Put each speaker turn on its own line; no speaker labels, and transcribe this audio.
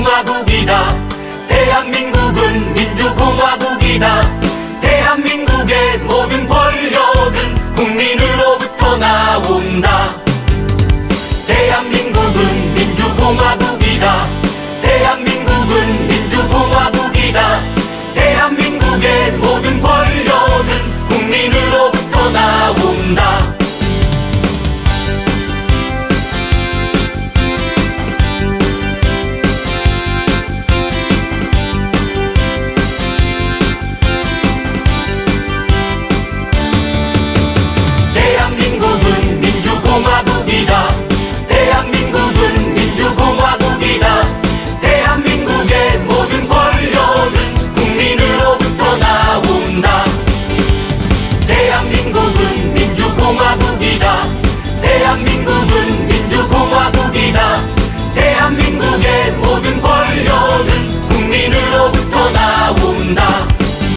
민주공화국이다. 대한민국은 민주공화국이다.